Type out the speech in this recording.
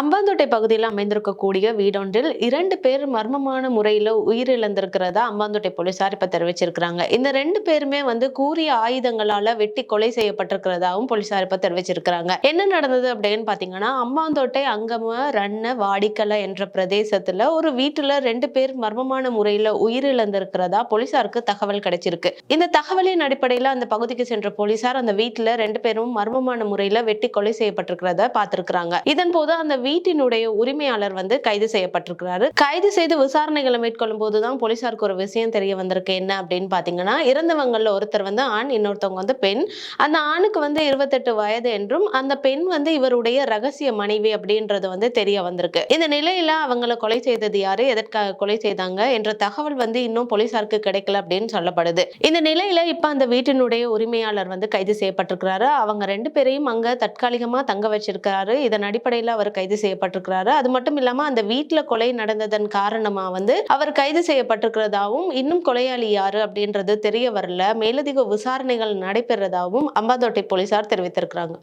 அம்பாந்தோட்டை பகுதியில் அமைந்திருக்கக்கூடிய வீடொன்றில் இரண்டு பேர் மர்மமான முறையில் உயிரிழந்திருக்கிறதா அம்பாந்தோட்டை போலீசார் இப்போ தெரிவிச்சிருக்கிறாங்க. இந்த ரெண்டு பேருமே வந்து கூறிய ஆயுதங்களால வெட்டி கொலை செய்யப்பட்டிருக்கிறதாவும் போலீசார் இப்போ தெரிவிச்சிருக்கிறாங்க. என்ன நடந்தது அப்படின்னு பார்த்தீங்கன்னா அம்பாந்தோட்டை அங்கம ரன்ன வாடிக்கலை என்ற பிரதேசத்துல ஒரு வீட்டுல ரெண்டு பேர் மர்மமான முறையில உயிரிழந்திருக்கிறதா போலீசாருக்கு தகவல் கிடைச்சிருக்கு. இந்த தகவலின் அடிப்படையில அந்த பகுதிக்கு சென்ற போலீசார் அந்த வீட்டுல ரெண்டு பேரும் மர்மமான முறையில வெட்டி கொலை செய்யப்பட்டிருக்கிறத பார்த்திருக்கிறாங்க இதன் போது அந்த வீட்டினுடைய உரிமையாளர் வந்து கைது செய்யப்பட்டிருக்கிறாரு. கைது செய்து விசாரணைகளை மேற்கொள்ளும் போதுதான் போலீசாருக்கு ஒரு விஷயம் தெரிய வந்திருக்கு. என்ன அப்படின்னு பாத்தீங்கன்னா இறந்தவங்கள்ல ஒருத்தர் வந்து ஆண் இன்னொருத்தவங்க வந்து பெண். அந்த ஆணுக்கு வந்து இருபத்தெட்டு வயது என்றும் அந்த பெண் வந்து இவருடைய ரகசிய மனைவி அப்படின்றது வந்து தெரிய வந்திருக்கு. இந்த நிலையில அவங்கள கொலை செய்தது யாரு? எதற்காக கொலை செய்தாங்க? என்ற தகவல் வந்து இன்னும் போலீசாருக்கு கிடைக்கல அப்படின்னு சொல்லப்படுது. இந்த நிலையில இப்ப அந்த வீட்டினுடைய உரிமையாளர் வந்து கைது செய்யப்பட்டிருக்கிறாரு. அவங்க ரெண்டு பேரையும் அங்க தற்காலிகமா தங்க வச்சிருக்கிறாரு. இதன் அடிப்படையில அவர் கைது செய்யப்பட்டிருக்கிறாரு. அது மட்டும் இல்லாம அந்த வீட்டுல கொலை நடந்ததன் காரணமா வந்து அவர் கைது செய்யப்பட்டிருக்கிறதாவும் இன்னும் கொலையாளி யாரு அப்படின்றது தெரிய வரல. மேலதிக விசாரணைகள் நடைபெறதாகவும் அம்பாந்தோட்டை போலீசார் தெரிவித்திருக்கிறாங்க.